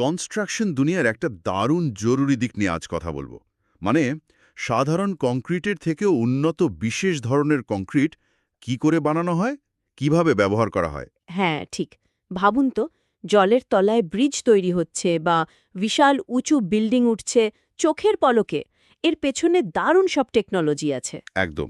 Construction দুনিয়ার একটা দারুণ জরুরি দিক নিয়ে আজ কথা বলব। মানে সাধারণ কংক্রিটের থেকেও উন্নত বিশেষ ধরনের কংক্রিট কি করে বানানো হয়? কীভাবে ব্যবহার করা হয়? হ্যাঁ ঠিক। ভাবুন তো জলের তলায় ব্রিজ তৈরি হচ্ছে বা বিশাল উঁচু বিল্ডিং উঠছে চোখের পলকে। এর পেছনে দারুণ সব টেকনোলজি আছে। একদম।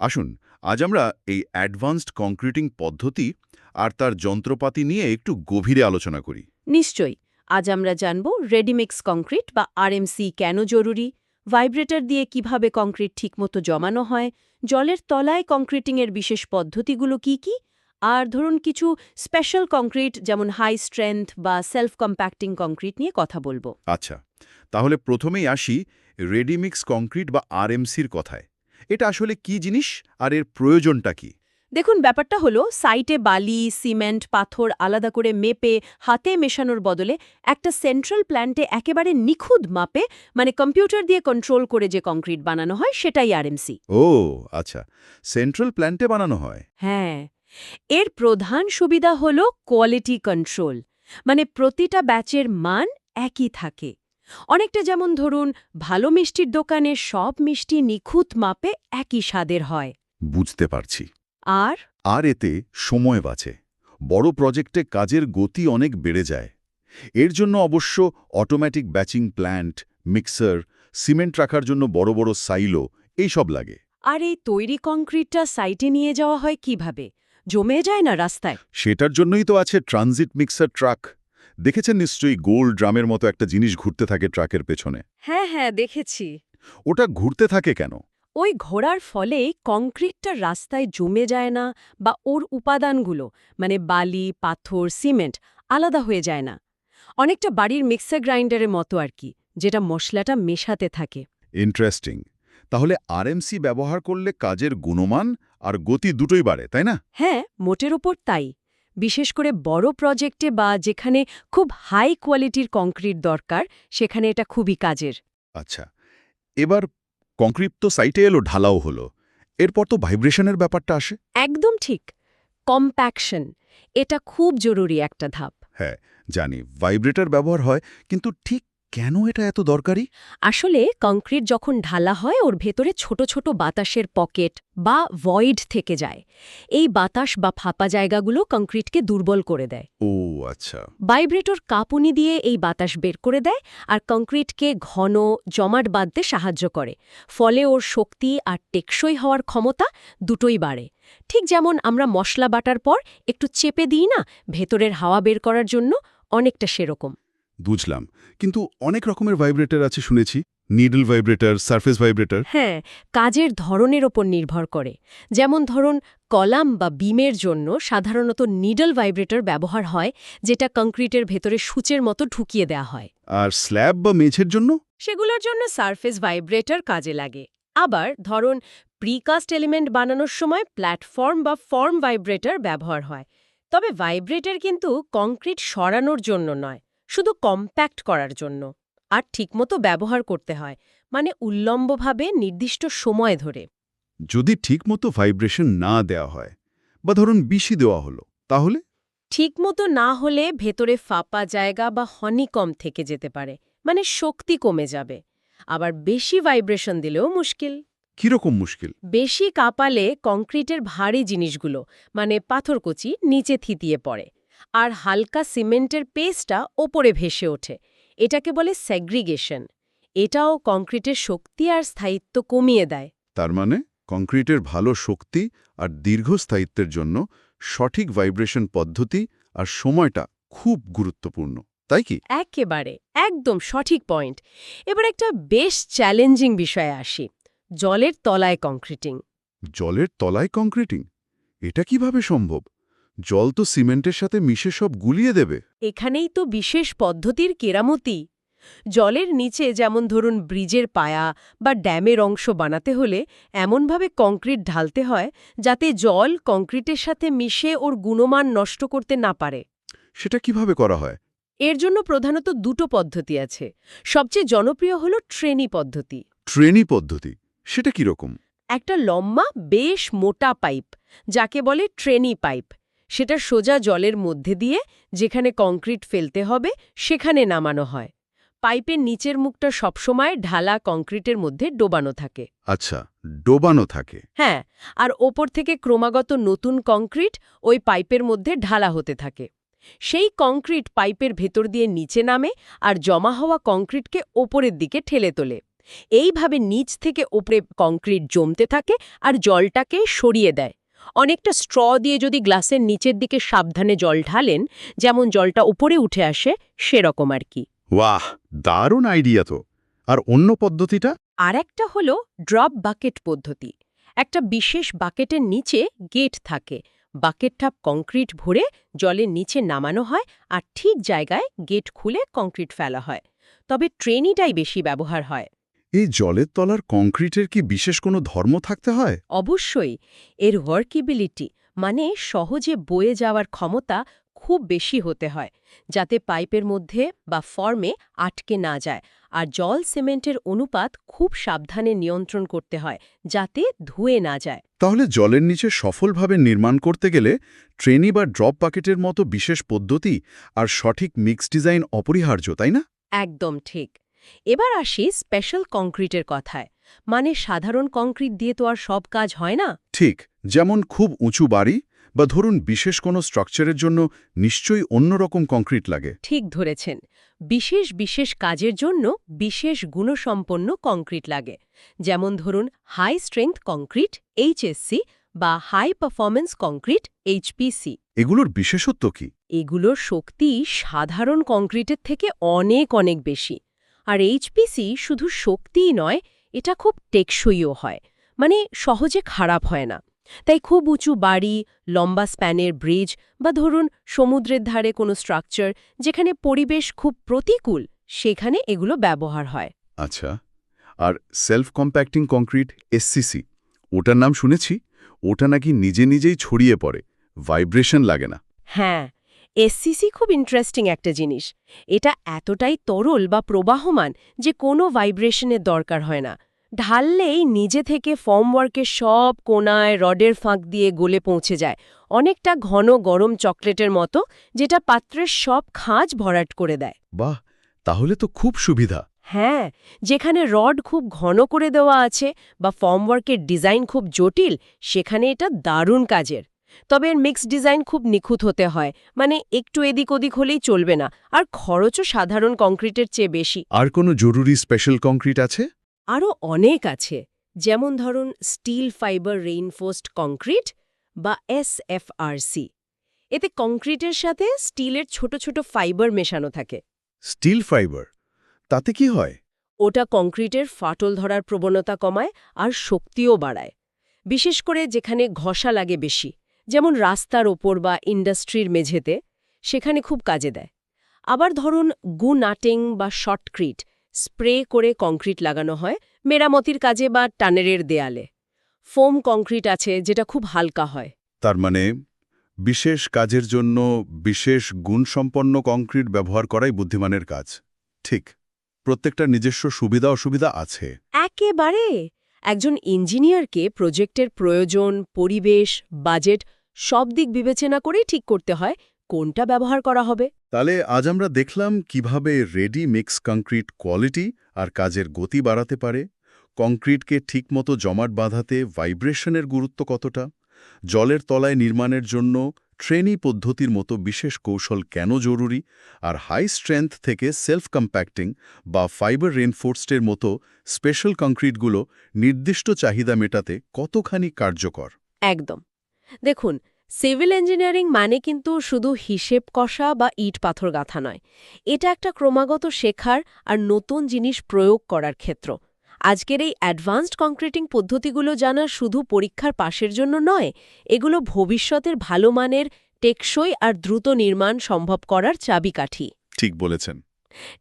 আসুন আজ আমরা এই অ্যাডভান্সড কংক্রিটিং পদ্ধতি আর তার যন্ত্রপাতি নিয়ে একটু গভীরে আলোচনা করি। নিশ্চয়ই। আজ আমরা জানব রেডিমিক্স কংক্রিট বা আরএমসি কেন জরুরি, ভাইব্রেটর দিয়ে কীভাবে কংক্রিট ঠিকমতো জমানো হয়, জলের তলায় কংক্রিটিংয়ের বিশেষ পদ্ধতিগুলো কি কি, আর ধরুন কিছু স্পেশাল কংক্রিট যেমন হাই স্ট্রেংথ বা সেলফ কম্প্যাক্টিং কংক্রিট নিয়ে কথা বলব। আচ্ছা তাহলে প্রথমেই আসি রেডিমিক্স কংক্রিট বা আরএমসির কথায়। এটা আসলে কি জিনিস, আর এর প্রয়োজনটা কি? দেখুন ব্যাপারটা হলো সাইটে বালি সিমেন্ট পাথর আলাদা করে মেপে হাতে মেশানোর বদলে একটা সেন্ট্রাল প্ল্যান্টে একেবারে নিখুঁত মাপে মানে কম্পিউটার দিয়ে কন্ট্রোল করে যে কংক্রিট বানানো হয় সেটাই আরএমসি ও আচ্ছা। সেন্ট্রাল প্ল্যান্টে বানানো হয়? হ্যাঁ। এর প্রধান সুবিধা হল কোয়ালিটি কন্ট্রোল। মানে প্রতিটা ব্যাচের মান একই থাকে। অনেকটা যেমন ধরুন ভালো মিষ্টির দোকানে সব মিষ্টি নিখুঁত মাপে একই স্বাদের হয়। বুঝতে পারছি। আর? আর এতে সময় বাঁচে। বড় প্রজেক্টে কাজের গতি অনেক বেড়ে যায়। এর জন্য অবশ্য automatic batching plant mixer cement রাখার জন্য বড় বড় সাইলো এইসব লাগে। আর এই তৈরি কংক্রিটটা সাইটে নিয়ে যাওয়া হয় কীভাবে? জমে যায় না রাস্তায়? সেটার জন্যই তো আছে ট্রানজিট মিক্সার ট্রাক দেখেছেন নিশ্চয়ই গোল ড্রামের মতো একটা জিনিস ঘুরতে থাকে ট্রাকের পেছনে? হ্যাঁ হ্যাঁ দেখেছি। ওটা ঘুরতে থাকে কেন? ওই ঘোরার ফলে কংক্রিটটা রাস্তায় জমে যায় না বা ওর উপাদানগুলো মানে বালি পাথর সিমেন্ট আলাদা হয়ে যায় না। অনেকটা বাড়ির মিক্সার গ্রাইন্ডারের মতো আর কি যেটা মশলাটা মেশাতে থাকে। ইন্টারেস্টিং। তাহলে আরএমসি ব্যবহার করলে কাজের গুণমান আর গতি দুটোই বাড়ে তাই না? হ্যাঁ মোটের ওপর তাই। বিশেষ করে বড় প্রজেক্টে বা যেখানে খুব হাই কোয়ালিটির কংক্রিট দরকার সেখানে এটা খুবই কাজের। আচ্ছা এবার কংক্রিট তো সাইটে এলো ঢালাও হলো। এরপর তো ভাইব্রেশনের ব্যাপারটা আসে। একদম ঠিক। কম্প্যাকশন এটা খুব জরুরি একটা ধাপ। হ্যাঁ জানি। ভাইব্রেটার ব্যবহার হয় কিন্তু ঠিক কেন এটা এত দরকারি? আসলে কংক্রিট যখন ঢালা হয় ওর ভেতরে ছোট ছোট বাতাসের পকেট বা ভয়েড থেকে যায়। এই বাতাস বা ফাঁপা জায়গাগুলো কংক্রিটকে দুর্বল করে দেয়। ও আচ্ছা। ভাইব্রেটর কাঁপুনি দিয়ে এই বাতাস বের করে দেয় আর কংক্রিটকে ঘন জমাট বাঁধতে সাহায্য করে। ফলে ওর শক্তি আর টেকসই হওয়ার ক্ষমতা দুটোই বাড়ে। ঠিক যেমন আমরা মশলা বাটার পর একটু চেপে দিই না ভেতরের হাওয়া বের করার জন্য অনেকটা সেরকম। বুঝলাম। কিন্তু অনেক রকমের ভাইব্রেটর আছে শুনেছি। Needle vibrator surface vibrator. হ্যাঁ কাজের ধরনের ওপর নির্ভর করে। যেমন ধরুন কলাম বা বিমের জন্য সাধারণত নিডল ভাইব্রেটর ব্যবহার হয় যেটা কংক্রিটের ভেতরে সূচের মতো ঢুকিয়ে দেওয়া হয়। আর স্ল্যাব বা মেঝের জন্য? সেগুলোর জন্য সারফেস ভাইব্রেটর কাজে লাগে। আবার ধরুন প্রিকাস্ট এলিমেন্ট বানানোর সময় প্ল্যাটফর্ম বা ফর্ম ভাইব্রেটর ব্যবহার হয়। তবে ভাইব্রেটর কিন্তু কংক্রিট সরানোর জন্য নয়। শুধু কম্প্যাক্ট করার জন্য আর ঠিকমতো ব্যবহার করতে হয় মানে উল্লম্বভাবে নির্দিষ্ট সময় ধরে। যদি ঠিকমতো ভাইব্রেশন না দেওয়া হয় বা ধরুন বিশি দেওয়া হলো তাহলে? ঠিকমতো না হলে ভেতরে ফাঁপা জায়গা বা হনিকম থেকে যেতে পারে মানে শক্তি কমে যাবে। আবার বেশি ভাইব্রেশন দিলেও মুশকিল। কীরকম মুশকিল? বেশি কাঁপালে কংক্রিটের ভারী জিনিসগুলো মানে পাথরকুচি নিচে থিতিয়ে পড়ে। আর হালকা সিমেন্টের পেস্টটা ওপরে ভেসে ওঠে। এটাকে বলে স্যাগ্রিগেশন এটাও কংক্রিটের শক্তি আর স্থায়িত্ব কমিয়ে দেয়। তার মানে কংক্রিটের ভালো শক্তি আর দীর্ঘস্থায়িত্বের জন্য সঠিক ভাইব্রেশন পদ্ধতি আর সময়টা খুব গুরুত্বপূর্ণ তাই কি? একেবারে একদম সঠিক পয়েন্ট এবার একটা বেশ চ্যালেঞ্জিং বিষয়ে আসি। জলের তলায় কংক্রিটিং জলের তলায় কংক্রিটিং এটা কীভাবে সম্ভব? জল তো সিমেন্টের সাথে মিশে সব গুলিয়ে দেবে। এখানেই তো বিশেষ পদ্ধতির কেরামতি। জলের নিচে যেমন ধরুন ব্রিজের পায়া বা ড্যামের অংশ বানাতে হলে এমনভাবে কংক্রিট ঢালতে হয় যাতে জল কংক্রিটের সাথে মিশে ওর গুণমান নষ্ট করতে না পারে। সেটা কীভাবে করা হয়? এর জন্য প্রধানত দুটো পদ্ধতি আছে। সবচেয়ে জনপ্রিয় হল ট্রেনি পদ্ধতি। ট্রেনি পদ্ধতি সেটা কীরকম? একটা লম্বা বেশ মোটা পাইপ যাকে বলে ট্রেনি পাইপ। সেটা সোজা জলের মধ্যে দিয়ে যেখানে কংক্রিট ফেলতে হবে সেখানে নামানো হয়। পাইপের নিচের মুখটা সবসময় ঢালা কংক্রিটের মধ্যে ডোবানো থাকে। আচ্ছা ডোবানো থাকে। হ্যাঁ আর ওপর থেকে ক্রমাগত নতুন কংক্রিট ওই পাইপের মধ্যে ঢালা হতে থাকে। সেই কংক্রিট পাইপের ভেতর দিয়ে নিচে নামে আর জমা হওয়া কংক্রিটকে ওপরের দিকে ঠেলে তোলে। এইভাবে নিচ থেকে ওপরে কংক্রিট জমতে থাকে আর জলটাকে সরিয়ে দেয়। অনেকটা স্ট্র দিয়ে যদি গ্লাসের নিচের দিকে সাবধানে জল ঢালেন যেমন জলটা উপরে উঠে আসে সেরকম আর কি। ওয়াহ দারুণ আইডিয়া তো। আর অন্য পদ্ধতিটা? আর একটা হলো ড্রপ বাকেট পদ্ধতি। একটা বিশেষ বাকেটের নিচে গেট থাকে। বাকেটটা কংক্রিট ভরে জলের নিচে নামানো হয় আর ঠিক জায়গায় গেট খুলে কংক্রিট ফেলা হয়। তবে ট্রেনিটাই বেশি ব্যবহার হয়। এই জলের তলার কংক্রিটের কি বিশেষ কোনো ধর্ম থাকতে হয়? অবশ্যই। এর ওয়ার্কিবিলিটি মানে সহজে বয়ে যাওয়ার ক্ষমতা খুব বেশি হতে হয় যাতে পাইপের মধ্যে বা ফর্মে আটকে না যায়। আর জল সিমেন্টের অনুপাত খুব সাবধানে নিয়ন্ত্রণ করতে হয় যাতে ধুয়ে না যায়। তাহলে জলের নিচে সফলভাবে নির্মাণ করতে গেলে ট্রেনি বা ড্রপ বাকেটের মতো বিশেষ পদ্ধতি আর সঠিক মিক্স ডিজাইন অপরিহার্য তাই না? একদম ঠিক। এবার আসি স্পেশাল কংক্রিটের কথায়। মানে সাধারণ কংক্রিট দিয়ে তো আর সব কাজ হয় না? ঠিক যেমন খুব উঁচু বাড়ি বা ধরুন বিশেষ কোনো স্ট্রাকচারের জন্য নিশ্চয়ই অন্যরকম কংক্রিট লাগে। ঠিক ধরেছেন। বিশেষ বিশেষ কাজের জন্য বিশেষ গুণসম্পন্ন কংক্রিট লাগে। যেমন ধরুন হাই স্ট্রেংথ কংক্রিট এইচএসসি বা হাই পারফরমেন্স কংক্রিট এইচপিসি এগুলোর বিশেষত্ব কি? এগুলোর শক্তি সাধারণ কংক্রিটের থেকে অনেক অনেক বেশি। আর এইচপিসি শুধু শক্তিই নয় এটা খুব টেকসইও হয়। মানে সহজে খারাপ হয় না। তাই খুব উঁচু বাড়ি লম্বা স্প্যানের ব্রিজ বা ধরুন সমুদ্রের ধারে কোনো স্ট্রাকচার যেখানে পরিবেশ খুব প্রতিকূল সেখানে এগুলো ব্যবহার হয়। আচ্ছা আর সেলফ কম্প্যাক্টিং কংক্রিট এসসিসি ওটার নাম শুনেছি? ওটা নাকি নিজে নিজেই ছড়িয়ে পড়ে ভাইব্রেশন লাগে না। হ্যাঁ এসসিসি খুব ইন্টারেস্টিং একটা জিনিস। এটা এতটাই তরল বা প্রবাহমান যে কোনো ভাইব্রেশনের দরকার হয় না। ঢাললেই নিজে থেকে ফর্মওয়ার্কের সব কোনায় রডের ফাঁক দিয়ে গলে পৌঁছে যায়। অনেকটা ঘন গরম চকলেটের মতো যেটা পাত্রের সব খাঁজ ভরাট করে দেয়। বাহ! তাহলে তো খুব সুবিধা। হ্যাঁ যেখানে রড খুব ঘন করে দেওয়া আছে বা ফর্মওয়ার্কের ডিজাইন খুব জটিল সেখানে এটা দারুণ কাজের। তবে এর মিক্স ডিজাইন খুব নিখুঁত হতে হয়। মানে একটু এদিক ওদিক হলেই চলবে না। আর খরচও সাধারণ কংক্রিটের চেয়ে বেশি। আর কোনো জরুরি স্পেশাল কংক্রিট আছে? আরও অনেক আছে। যেমন ধরুন স্টিল ফাইবার রেইনফোর্সড কংক্রিট বা এসএফআরসি এতে কংক্রিটের সাথে স্টিলের ছোট ছোট ফাইবার মেশানো থাকে। স্টিল ফাইবার তাতে কি হয়? ওটা কংক্রিটের ফাটল ধরার প্রবণতা কমায় আর শক্তিও বাড়ায়। বিশেষ করে যেখানে ঘষা লাগে বেশি। যেমন রাস্তার ওপর বা ইন্ডাস্ট্রির মেঝেতে সেখানে খুব কাজে দেয়। আবার ধরুন গু নাটিং বা শর্টক্রিট স্প্রে করে কংক্রিট লাগানো হয় মেরামতির কাজে বা টানেরের দেয়ালে। ফোম কংক্রিট আছে যেটা খুব হালকা হয়। তার মানে বিশেষ কাজের জন্য বিশেষ গুণসম্পন্ন কংক্রিট ব্যবহার করাই বুদ্ধিমানের কাজ। ঠিক প্রত্যেকটা নিজস্ব সুবিধা অসুবিধা আছে। একেবারে! একজন ইঞ্জিনিয়ারকে প্রজেক্টের প্রয়োজন পরিবেশ বাজেট সব দিক বিবেচনা করেই ঠিক করতে হয় কোনটা ব্যবহার করা হবে। তাহলে আজ আমরা দেখলাম কীভাবে রেডি মিক্স কংক্রিট কোয়ালিটি আর কাজের গতি বাড়াতে পারে। কংক্রিটকে ঠিকমতো জমাট বাঁধাতে ভাইব্রেশনের গুরুত্ব কতটা? জলের তলায় নির্মাণের জন্য ট্রেনি পদ্ধতির মতো বিশেষ কৌশল কেন জরুরি? আর হাই স্ট্রেংথ থেকে সেলফ কম্প্যাক্টিং বা ফাইবার রেনফোর্সডের মতো স্পেশাল কংক্রিটগুলো নির্দিষ্ট চাহিদা মেটাতে কতখানি কার্যকর? একদম। দেখুন, সিভিল ইঞ্জিনিয়ারিং মানে কিন্তু শুধু হিসেব কষা বা ইট পাথর গাঁথা নয়। এটা একটা ক্রমাগত শেখার আর নতুন জিনিস প্রয়োগ করার ক্ষেত্র। আজকের এই অ্যাডভান্সড কংক্রিটিং পদ্ধতিগুলো জানা শুধু পরীক্ষার পাশের জন্য নয়, এগুলো ভবিষ্যতের ভালো মানের, টেকসই আর দ্রুত নির্মাণ সম্ভব করার চাবিকাঠি। ঠিক বলেছেন।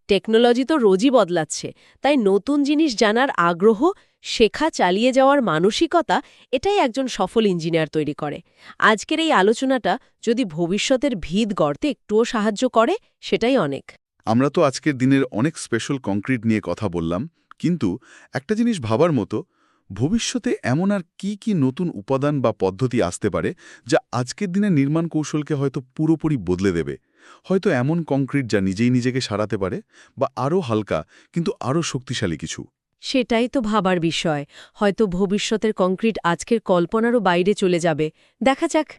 টেকনোলজি তো রোজই বদলাচ্ছে, তাই নতুন জিনিস জানার আগ্রহ, শেখা, চালিয়ে যাওয়ার মানসিকতা, এটাই একজন সফল ইঞ্জিনিয়ার তৈরি করে। আজকের এই আলোচনাটা যদি ভবিষ্যতের ভিত গড়তে একটুও সাহায্য করে, সেটাই অনেক। আমরা তো আজকের দিনের অনেক স্পেশাল কংক্রিট নিয়ে কথা বললাম, কিন্তু একটা জিনিস ভাবার মতো, ভবিষ্যতে এমন আর কি কি নতুন উপাদান বা পদ্ধতি আসতে পারে, যা আজকের দিনে নির্মাণ কৌশলকে হয়তো পুরোপুরি বদলে দেবে? হয়তো এমন কংক্রিট যা নিজেই নিজেকে সারাতে পারে বা আরও হালকা, কিন্তু আরও শক্তিশালী কিছু। সেটাই তো ভাবার বিষয়। হয়তো ভবিষ্যতের কংক্রিট আজকের কল্পনারও বাইরে চলে যাবে। দেখা যাক।